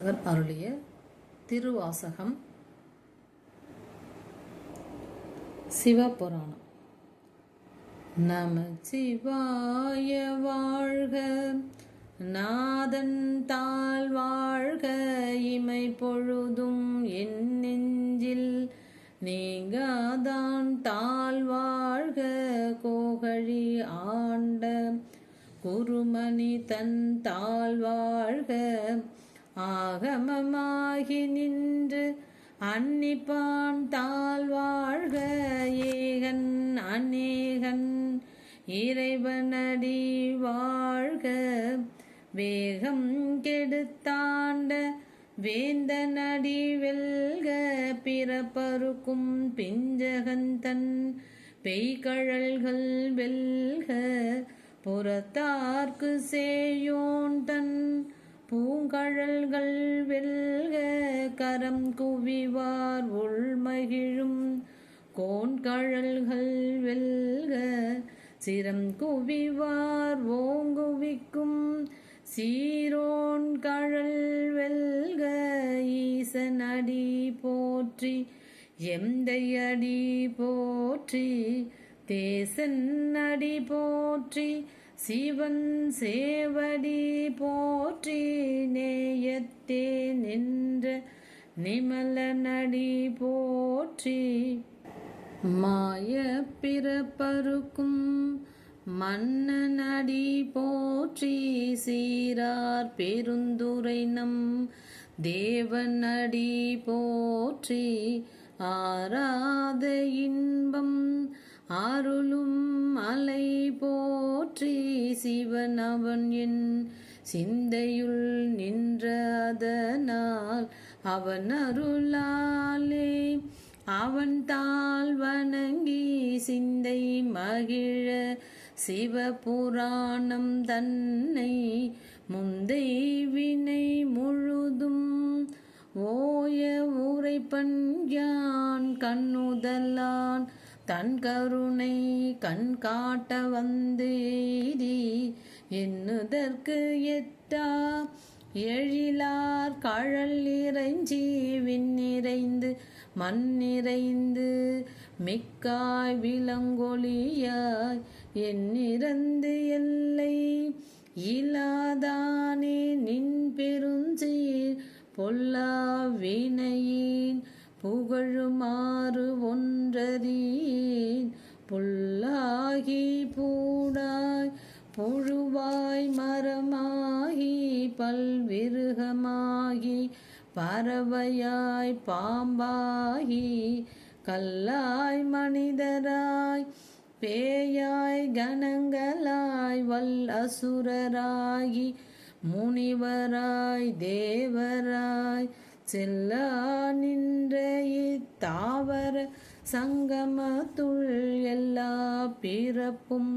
அவர் அருளிய திருவாசகம் சிவபுராணம். நம சிவாய வாழ்க நாதன் தாழ் வாழ்க இமை பொழுதும் என் நெஞ்சில் நீங்காதான் தாழ் வாழ்க கோகழி ஆண்ட குருமணி தன் தாழ் வாழ்க. ஆகமமாகி நின்று அன்னிப்பான் தாழ் வாழ்க ஏகன் அநேகன். இறைவனடி வாழ்க வேகம் கெடுத்தாண்ட வேந்தனடி வெல்க பிறப்பருக்கும் பிஞ்சகந்தன். பெய்கழல்கள் வெல்க புறத்தார்க்கு சேயோன் தன் கழல்கள் வெல்க கரம் குவிவார் உள்மகிழும். கோண்கழல்கள் வெல்க சிரம் குவிவார் ஓங்குவிக்கும். சீரோன் கழல் வெல்க ஈசனடி போற்றி. எந்தையடி போற்றி தேசன் அடி போற்றி. சிவன் சேவடி போற்றி நேயத்தே நின்ற நிமல நடி போற்றி. மாய பிறப்பருக்கும் மன்னனடி போற்றி. சீரார் பெருந்துரை நம் தேவனடி போற்றி. ஆராத இன்பம் அருளும் மலை போற்றி சிவன் அவன் என் சிந்தையுள் நின்றதனால் அவன் அருளாலே அவன் தாள் வணங்கி சிந்தை மகிழ சிவபுராணம் தன்னை முந்தை வினை முழுதும் ஓய உரைப்பன் யான் கண்ணுதலான் தன் கருணை கண் காட்ட வந்து எய்தி எண்ணுதற்கு எட்டா? எழிலார் கழல் இறைஞ்சி விண்ணிறைந்து மண்ணிறைந்து மிக்காய் விலங்கொழியாய் என்னிறந்து எல்லை இலாதானே நின் பெருஞ்சீர் பொல்லா வினையின் புகழுமாறு ஒன்றரீன் புல்லாகி பூடாய் புழுவாய் மரமாகி பல்விருகமாகி பறவையாய் பாம்பாகி கல்லாய் மனிதராய் பேயாய் கணங்களாய் வல் அசுரராகி முனிவராய் தேவராய் செல்லா நின்ற இத்தாவர சங்கமத்துள் எல்லா பிறப்பும்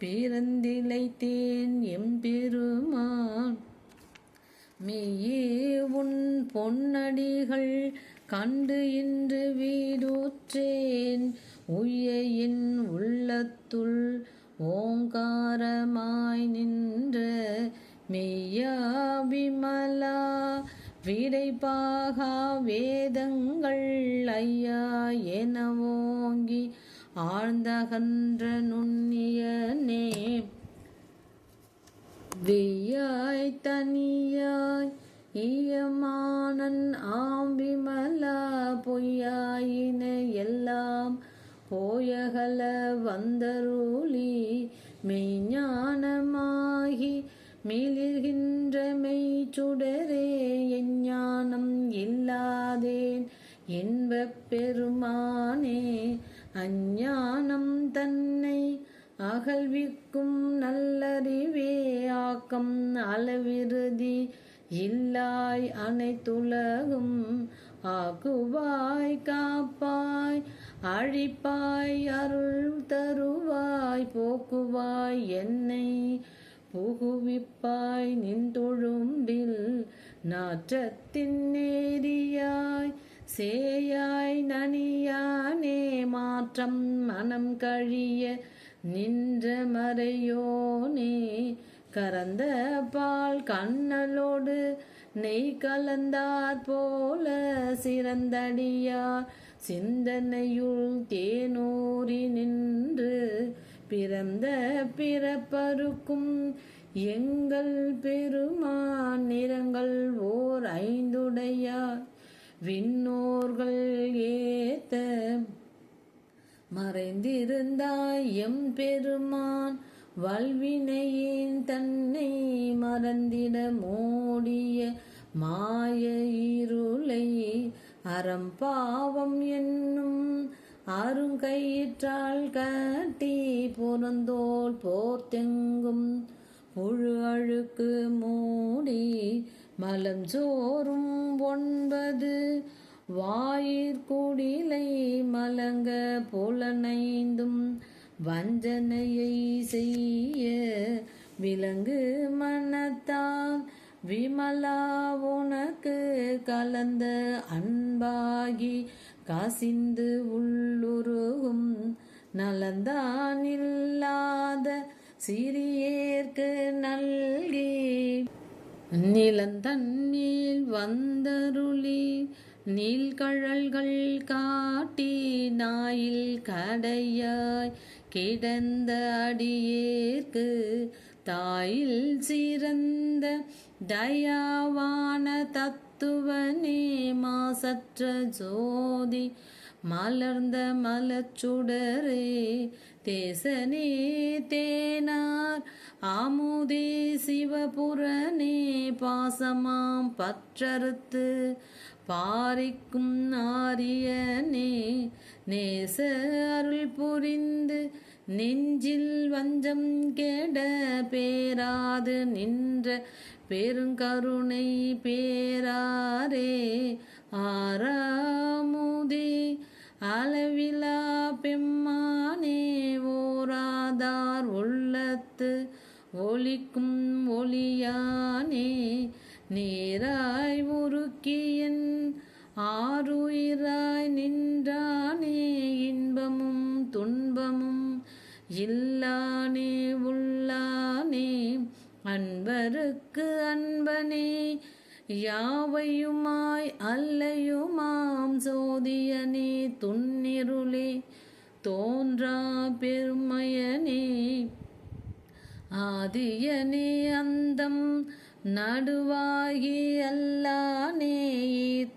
பிறந்திலைத்தேன் எம்பெருமான். மெய்யே உன் பொன்னடிகள் கண்டு இன்று வீடூற்றேன். உயையின் உள்ளத்துள் ஓங்காரமாய் நின்ற மெய்யா விமலா விடைப்பாகா வேதங்கள் ஐயா எனவோங்கி ஆழ்ந்தகன்ற நுண்ணியனே வெய்யாய் தனியாய் ஈயமானன் ஆம்பிமலா பொய்யாயின எல்லாம் போயகல வந்தருளி மெய்ஞானமாகி மிளிர்கின்ற மெய்ச்சுடரே எஞ்ஞானம் இல்லாதேன். என்ப பெருமானே அஞ்ஞானம் தன்னை அகழ்விக்கும் நல்லறிவே ஆக்கம் அளவிருதி இல்லாய் அனைத்துலகும் ஆக்குவாய் காப்பாய் அழிப்பாய் அருள் தருவாய் போக்குவாய் என்னை புகுவிப்பாய் நின்றொழும்பில் நாற்றத்தின் நேரியாய் சேயாய் நனியானே மாற்றம் மனம் கழிய நின்ற மறையோனே. கரந்த பால் கண்ணலோடு நெய் கலந்தார் போல சிறந்தடியார் சிந்தனையுள் தேனூறி நின்று பிறந்த பிறப்பருக்கும் எங்கள் பெருமான் நிறங்கள் ஓர் ஐந்துடையார். விண்ணோர்கள் ஏத்த மறைந்திருந்தாய் எம் பெருமான். வல்வினையின் தன்னை மறந்திட மூடிய மாய இருளை அறம்பாவம் என்னும் அருங்கயிற்றால் கட்டி புறந்தோல் போர்த்தெங்கும் புழு அழுக்கு மூடி மலம் சோறும் ஒன்பது வாயிற்குடிலை மலங்க புலனைந்தும் வஞ்சனையை செய்ய விலங்கு மனத்தான் விமலா உனக்கு கலந்த அன்பாகி காசிந்து உள்ளுருகும் நலந்தான் இல்லாத சிறியேற்கு நல்கி நிலந்தண்ணில் வந்தருளி நீள்கழல்கள் காட்டி நாயில் கடையாய் கிடந்த அடியேற்கு தாயில் சிறந்த தயாவான தத்துவனே மாசற்ற ஜோதி. மலர்ந்த மலச்சுடரே தேசனே தேனார். ஆமுதே சிவபுரனே பாசமாம் பற்றறுத்து பாரிக்கும் ஆரியனே. நேச அருள் புரிந்து நெஞ்சில் வஞ்சம் கெட பேராது நின்ற பெருங்கருணை பேராரே. ஆறாமுதே அளவிலா பெம்மானே ஓராதார் உள்ளத்து ஒளிக்கும் ஒளியானே. நேராய் உருக்கியன் ஆறுயிராய் நின்றானே இன்பமும் துன்பமும் இல்லானே உள்ளானே அன்பருக்கு அன்பனே. யாவையுமாய் அல்லையுமாம் சோதியனே துன்னிருளே தோன்றா பெருமையனே. ஆதியனே அந்தம் நடுவாகி அல்லானே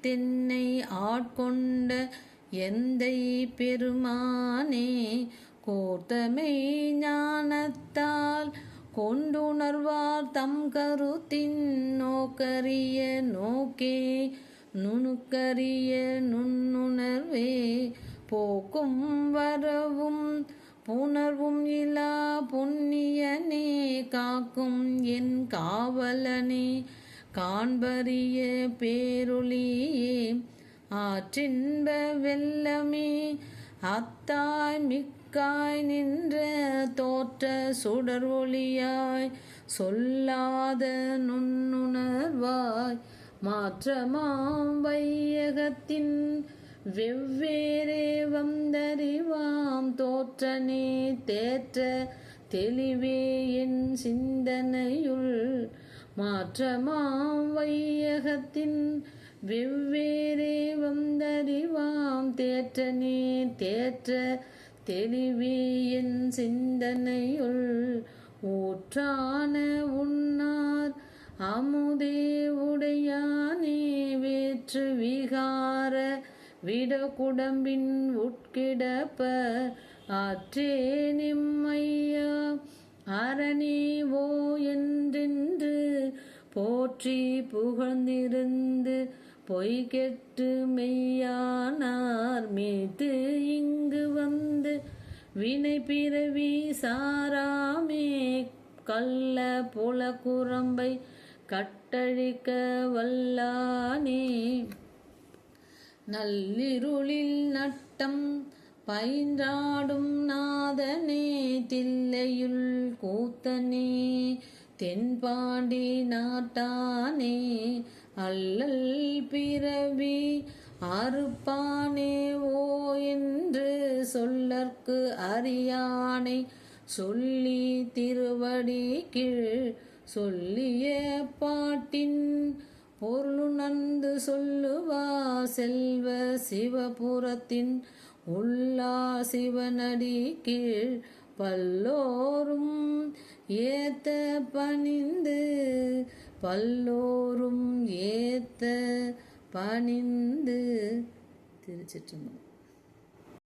தென்னை ஆட்கொண்ட எந்தை பெருமானே. கோர்த்தமை ஞானத்தால் கொண்டுணர்வார் தம் கருத்தின் நோக்கரிய நோக்கே நுணுக்கரிய நுண்ணுணர்வே. போக்கும் வரவும் புணர்வும் இலா புண்ணியனே காக்கும் என் காவலனே காண்பரிய பேருளியே. ஆற்றின்ப வெல்லமே அத்தாய் மிக்க மிக்காய் நின்ற தோற்ற சுடர் ஒளியாய் சொல்லாத நுண்ணுணர்வாய் மாற்றமாம் வையகத்தின் வெவ்வேறே வந்தறிவாம் தோற்ற நீ தேற்ற தெளிவே என் சிந்தனையுள் மாற்றமாம் வையகத்தின் வெவ்வேறே வந்தறிவாம் தேற்ற நீ தேற்ற தெளிவே என் சிந்தனையுள் ஊற்றான உன்னார். அமுதே உடையானே வேற்று விகார விட குடம்பின் உட்கிடப்ப ஆற்றே நிம்மையா அரணீவோ என்றென்று போற்றி புகழ்ந்திருந்து பொய் கெட்டு மெய்யானார் மீது இங்கு வந்து வினை பிறவி சாராமே. கள்ள புல குரம்பை கட்டழிக்க வல்லானே. நல்லிருளில் நட்டம் பயின்றாடும் நாதனே. தில்லையுள் கூத்தனே தென்பாண்டி நாட்டானே. அல்லல் பிறவி அறுப்பானே ஓ என்று சொல்லற்கு அறியானை சொல்லி திருவடி கீழ் சொல்லிய பாட்டின் பொருளுணர்ந்து சொல்லுவா செல்வ சிவபுரத்தின் உள்ளா சிவனடி கீழ் பல்லோரும் ஏத்த பணிந்து பல்லோரும் ஏத்த பணிந்து திருச்சிற்றம்பலம்.